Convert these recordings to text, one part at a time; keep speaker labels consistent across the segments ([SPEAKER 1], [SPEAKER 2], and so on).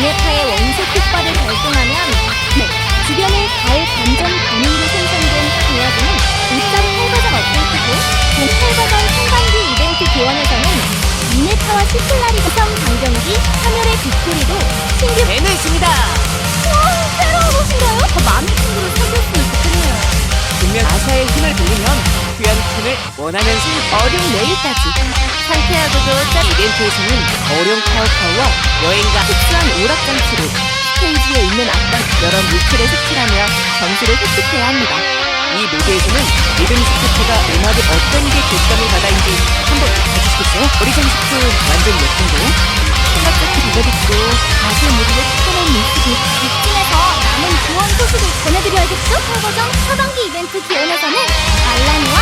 [SPEAKER 1] 분해파의 원소 폭발을 발동하면 네, 주변의 달 반전 반응으로 생성된 되어지는 5.8버전 업데이트고 동8버전 상반기 이벤트 교환에서는 미네타와 시플라리 성 강경기, 하늘의 빅토리도 신규
[SPEAKER 2] 해냈습니다.
[SPEAKER 1] 와, 새로운 옷인가요? 더친
[SPEAKER 2] 원하는 수
[SPEAKER 1] 어룡 내일까지 상쾌하고도 짭
[SPEAKER 2] 이벤트에서는 어룡 카우카우와 여행가
[SPEAKER 1] 특수한 오락장치로 스테이지에 있는 악당 여러 물체를 색칠하며 점수를 획득해야 합니다.
[SPEAKER 2] 이 모드에서는 리듬 스태프가 음악에 어떤 게 교감을 받아인지 한번 봐주시겠어요? 우리 장식도 완전 예쁜데
[SPEAKER 1] 생각같이 들려듣고 다시 모두를 특별한 뉴스도 이쯤에서 남은 지원 소식을 전해드려야겠죠? 버전 하반기 이벤트 기원에서는 알라니와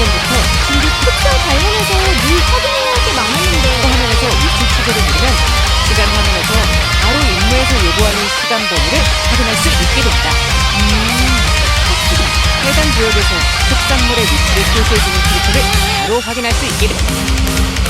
[SPEAKER 2] 5.8 버전부터
[SPEAKER 1] 근데 특성 관련해서 늘 확인해야 할 게 많았는데
[SPEAKER 2] 화면에서 위치 추적을 누르면 시간 화면에서 바로 임무에서 요구하는 시간 범위를 확인할 수 있게 됩니다. 해당 지역에서 특산물의 위치를 표시해주는 캐릭터를 바로 확인할 수 있게 됩니다.